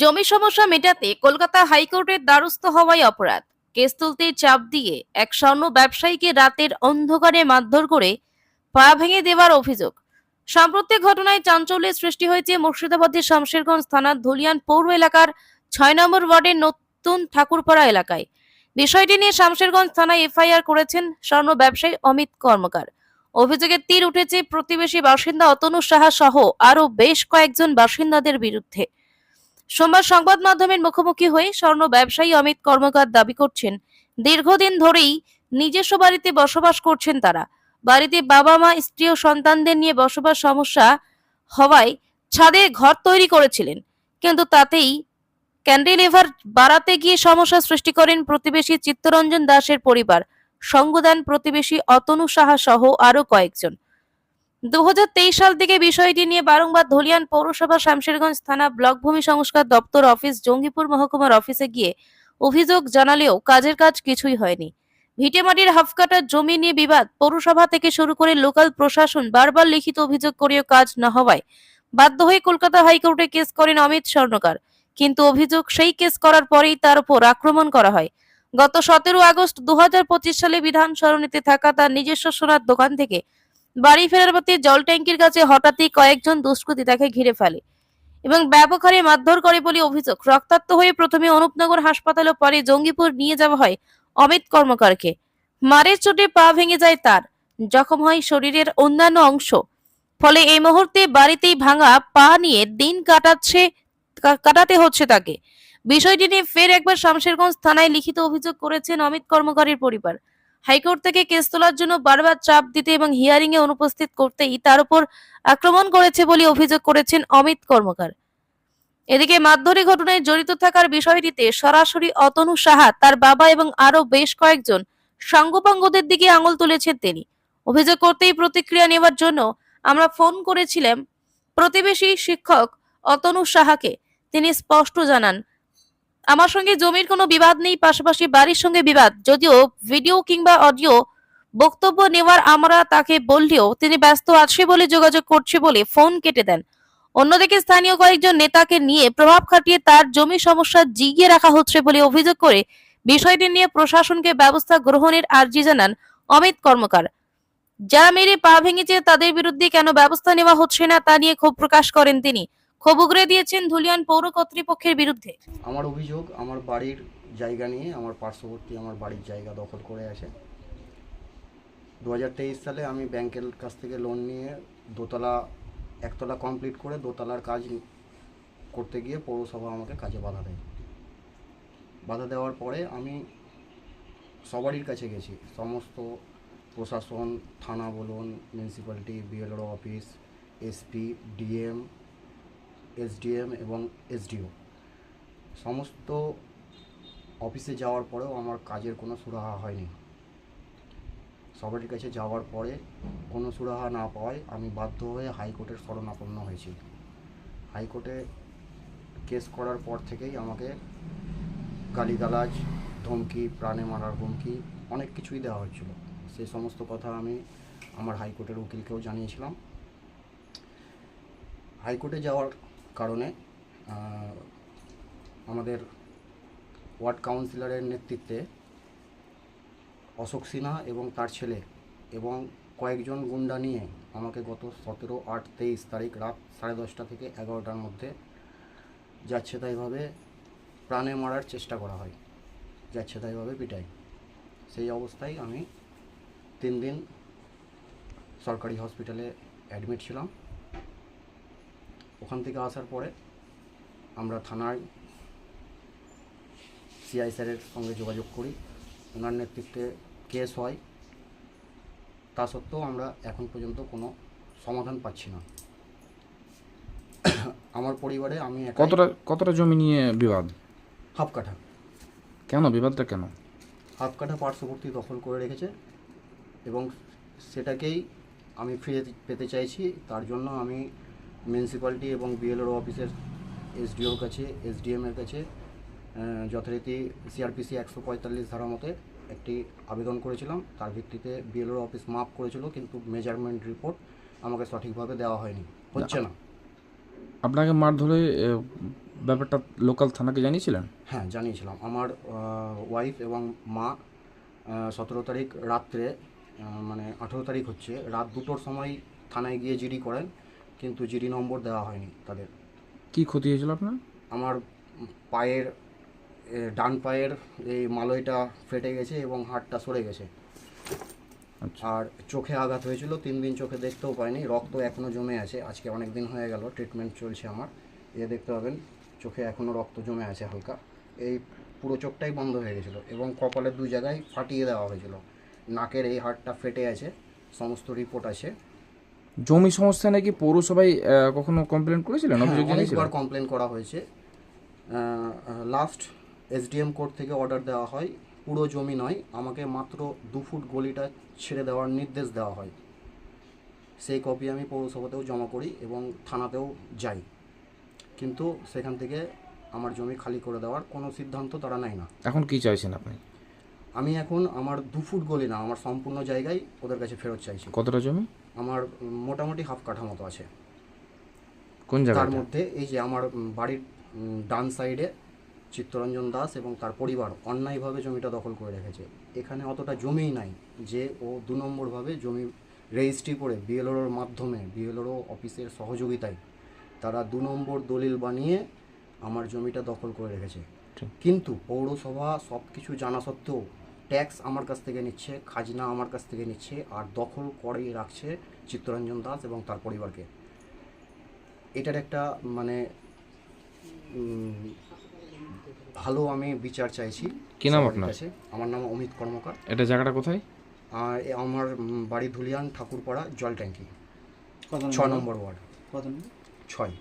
জমি সমস্যা মেটাতে কলকাতা হাইকোর্টের দ্বারস্থ হওয়াই অপরাধ। কেস তুলতে চাপ দিয়ে এক স্বর্ণ ব্যবসায়ীকে রাতের অন্ধকারে মারধর করে পা ভেঙে দেওয়ার অভিযোগ। সাম্প্রতিক ঘটনায় চাঞ্চল্যের সৃষ্টি হয়েছে মুর্শিদাবাদের শামশেরগঞ্জ থানার ধুলিয়ান পৌর এলাকার ছয় নম্বর ওয়ার্ডের নতুন ঠাকুরপাড়া এলাকায়। বিষয়টি নিয়ে শামশেরগঞ্জ থানায় এফআইআর করেছেন স্বর্ণ ব্যবসায়ী অমিত কর্মকার। অভিযোগের তীর উঠেছে প্রতিবেশী বাসিন্দা অতনু সাহা সহ আরও বেশ কয়েকজন বাসিন্দাদের বিরুদ্ধে। সোমবার সংবাদ মাধ্যমের মুখোমুখি হয়ে স্বর্ণ ব্যবসায়ী অমিত কর্মকার দাবি করছেন, দীর্ঘদিন ধরেই নিজস্ব বাড়িতে বসবাস করছেন তারা। বাড়িতে বাবা মা, স্ত্রী ও সন্তানদের নিয়ে বসবাস সমস্যা হওয়ায় ছাদে ঘর তৈরি করেছিলেন, কিন্তু তাতেই ক্যান্ডিলিভার বাড়াতে গিয়ে সমস্যা সৃষ্টি করেন প্রতিবেশী চিত্তরঞ্জন দাসের পরিবার। সঙ্গদান প্রতিবেশী অতনু সাহা সহ আরও কয়েকজন। দু হাজার তেইশ সাল থেকে বিষয়টি নিয়ে বারংবার ধলিয়ান পৌরসভা শামশেরগঞ্জ থানা ব্লক ভূমি সংস্কার দপ্তর অফিস জঙ্গিপুর মহকুমার অফিসে গিয়ে অভিযোগ জানালেও কাজের কাজ কিছুই হয়নি। ভিটেমাটির হাফকাটার জমি নিয়ে বিবাদ, পৌরসভা থেকে শুরু করে লোকাল প্রশাসন বারবার লিখিত অভিযোগ করেও কাজ না হওয়ায় বাধ্য হয়ে কলকাতা হাইকোর্টে কেস করেন অমিত স্বর্ণকার। কিন্তু অভিযোগ সেই কেস করার পরেই তার উপর আক্রমণ করা হয়। গত সতেরো আগস্ট দু হাজার পঁচিশ সালে বিধান সরণিতে থাকা তার নিজস্ব সোনার দোকান থেকে বাড়ি ফেরার পথে জল ট্যাঙ্কির কাছে হঠাৎই কয়েকজন দুষ্কৃতী তাকে ঘিরে ফেলে এবং ব্যাপক হারে মারধর করে বলে অভিযোগ। রক্তাক্ত হয়ে প্রথমে অনুপনগর হাসপাতালে পরে জঙ্গিপুর নিয়ে যাওয়া হয় অমিত কর্মকারকে। মারের চোটে পা ভেঙে যায় তার। জখম হয় শরীরের অন্যান্য অংশ। ফলে এই মুহূর্তে বাড়িতেই ভাঙা পা নিয়ে দিন কাটাচ্ছে কাটাতে হচ্ছে তাকে। বিষয়টি নিয়ে ফের একবার শামশেরগঞ্জ থানায় লিখিত অভিযোগ করেছেন অমিত কর্মকারের পরিবার। হাইকোর্ট থেকে কেস তোলার জন্য বারবার চাপ দিতে এবং হিয়ারিং এ অনুপস্থিত করতেই তার উপর আক্রমণ করেছে বলে অভিযোগ করেছেন অমিত কর্মকার। এদিকে মারধরি ঘটনায় জড়িত থাকার বিষয়টিতে সরাসরি অতনু সাহা, তার বাবা এবং আরও বেশ কয়েকজন সাঙ্গপাঙ্গদের দিকে আঙুল তুলেছেন তিনি। অভিযোগ করতেই প্রতিক্রিয়া নেওয়ার জন্য আমরা ফোন করেছিলাম প্রতিবেশী শিক্ষক অতনু সাহাকে। তিনি স্পষ্ট জানান আমার সঙ্গে জমির কোনো বিবাদ নেই, পাশাপাশি বাড়ির সঙ্গে বিবাদ। যদিও ভিডিও কিংবা অডিও বক্তব্য নেওয়ার আমরা তাকে বললেও তিনি ব্যস্ত আছে বলে যোগাযোগ করছে বলে ফোন কেটে দেন। অন্যদিকে স্থানীয় কয়েকজন নেতাকে নিয়ে প্রভাব খাটিয়ে তার জমি সমস্যা জিগিয়ে রাখা হচ্ছে বলে অভিযোগ করে বিষয়টি নিয়ে প্রশাসনকে ব্যবস্থা গ্রহণের আর্জি জানান অমিত কর্মকার। যারা মেরে পা ভেঙেছে তাদের বিরুদ্ধে কেন ব্যবস্থা নেওয়া হচ্ছে না তা নিয়ে ক্ষোভ প্রকাশ করেন তিনি। ক্ষোভ উগরে দিয়েছেন ধুলিয়ান পৌর কর্তৃপক্ষের বিরুদ্ধে। আমার অভিযোগ, আমার বাড়ির জায়গা নিয়ে, আমার পার্শ্ববর্তী আমার বাড়ির জায়গা দখল করে আছে দু সালে আমি ব্যাংকের কাছ থেকে লোন নিয়ে দোতলা, একতলা কমপ্লিট করে দোতলার কাজ করতে গিয়ে পৌরসভা আমাকে কাজে বাধা দেয়। বাধা দেওয়ার পরে আমি সবারই কাছে গেছি। সমস্ত প্রশাসন, থানা বলুন municipality BLO office SP DM SDM এবং এসডিও। সমস্ত অফিসে যাওয়ার পরেও আমার কাজের কোনো সুরাহা হয়নি। সবারই কাছে যাওয়ার পরে কোনো সুরাহা না পাওয়ায় আমি বাধ্য হয়ে হাইকোর্টের শরণাপন্ন হয়েছি। হাইকোর্টে কেস করার পর থেকেই আমাকে গালিগালাজ, ধমকি, প্রাণে মারার হুমকি অনেক কিছুই দেওয়া হচ্ছিল। সেই সমস্ত কথা আমি আমার হাইকোর্টের উকিলকেও জানিয়েছিলাম। হাইকোর্টে যাওয়ার কারণে আমাদের ওয়ার্ড কাউন্সিলরের নেতৃত্বে অশোক সিনহা এবং তার ছেলে এবং কয়েকজন গুন্ডা নিয়ে আমাকে গত সতেরো আট তেইশ তারিখ রাত সাড়ে দশটা থেকে এগারোটার মধ্যে যাচ্ছে তাইভাবে প্রাণে মারার চেষ্টা করা হয়, যাচ্ছে তাইভাবে পিটাই সেই অবস্থায় আমি তিন দিন সরকারি হসপিটালে অ্যাডমিট ছিলাম। ওখান থেকে আসার পরে আমরা থানায় সিআই স্যারের সঙ্গে যোগাযোগ করি। ওনার নেতৃত্বে কেস হয়। তা সত্ত্বেও আমরা এখন পর্যন্ত কোনো সমাধান পাচ্ছি না। আমার পরিবারে আমি কতটা কতটা জমি নিয়ে বিবাদ? হাফ কাঠা। কেন? বিবাদটা কেন? হাফ কাঠা পার্শ্ববর্তী দখল করে রেখেছে এবং সেটাকেই আমি ফিরে পেতে চাইছি। তার জন্য আমি মিউনিসিপ্যালিটি এবং বিএলওর অফিসের এসডিওর কাছে এসডিএমের কাছে যথারীতি সিআরপিসি একশো পঁয়তাল্লিশ ধারা মতে একটি আবেদন করেছিলাম। তার ভিত্তিতে বিএলওর অফিস মাপ করেছিল কিন্তু মেজারমেন্ট রিপোর্ট আমাকে সঠিকভাবে দেওয়া হয়নি। হচ্ছে না। আপনাকে মার ধরে ব্যাপারটা লোকাল থানাকে জানিয়েছিলেন? হ্যাঁ জানিয়েছিলাম। আমার ওয়াইফ এবং মা সতেরো তারিখ রাত্রে মানে আঠেরো তারিখ হচ্ছে রাত দুটোর সময় থানায় গিয়ে জিডি করেন। কিন্তু জিডি নম্বর দেওয়া হয়নি তাদের। কি ক্ষতি হয়েছিল আপনার? আমার পায়ের এ, ডান পায়ের এই মালয়টা ফেটে গেছে এবং হাড়টা সরে গেছে। আচ্ছা। আর চোখে আঘাত হয়েছিল তিন দিন চোখে দেখতেও পাইনি। রক্ত এখনও জমে আছে আজকে অনেক দিন হয়ে গেল ট্রিটমেন্ট চলছে আমার। এ দেখতে পাবেন চোখে এখনও রক্ত জমে আছে হালকা। এই পুরো চোখটাই বন্ধ হয়ে গেছিল এবং কপালের দুই জায়গায় ফাটিয়ে দেওয়া হয়েছিল। নাকের এই হাড়টা ফেটে আছে সমস্ত রিপোর্ট আছে। জমি সমস্যা নাকি পৌরসভায় কখনো কমপ্লেন করেছিলেন? হ্যাঁ, অভিযোগ জানিয়েছিলেন? কমপ্লেন করা হয়েছে। লাস্ট এসডিএম কোর্ট থেকে অর্ডার দেওয়া হয়। পুরো জমি নয় আমাকে মাত্র দু ফুট গলিটা ছেড়ে দেওয়ার নির্দেশ দেওয়া হয়। সেই কপি আমি পৌরসভাতেও জমা করি এবং থানাতেও যাই। কিন্তু সেখান থেকে আমার জমি খালি করে দেওয়ার কোনো সিদ্ধান্ত তারা নেয় না। এখন কি চাইছেন আপনি? আমি এখন আমার দু ফুট গলি না আমার সম্পূর্ণ জায়গায় ওদের কাছে ফেরত চাইছি। কতটা জমি? আমার মোটামুটি হাফ কাঠা মতো আছে। কোন তার মধ্যে এই যে আমার বাড়ির ডান সাইডে চিত্তরঞ্জন দাস এবং তার পরিবার অন্যায়ভাবে জমিটা দখল করে রেখেছে। এখানে অতটা জমিই নাই যে ও দু নম্বরভাবে জমি রেজিস্ট্রি করে বিএলওর মাধ্যমে বিএলওর অফিসের সহযোগিতায় তারা দু নম্বর দলিল বানিয়ে আমার জমিটা দখল করে রেখেছে। কিন্তু পৌরসভা সব কিছু জানা সত্ত্বেও ট্যাক্স আমার কাছ থেকে নিচ্ছে খাজনা আমার কাছ থেকে নিচ্ছে আর দখল করেই রাখছে চিত্তরঞ্জন দাস এবং তার পরিবারকে। এটার একটা মানে ভালো আমি বিচার চাইছি। কি নাম আপনার? কাছে। আমার নাম অমিত কর্মকার। এটা জায়গাটা কোথায়? আর আমার বাড়ি ধুলিয়ান ঠাকুরপাড়া জল ট্যাঙ্কি। ছ নম্বর? ওয়ার্ড। কত ছয়।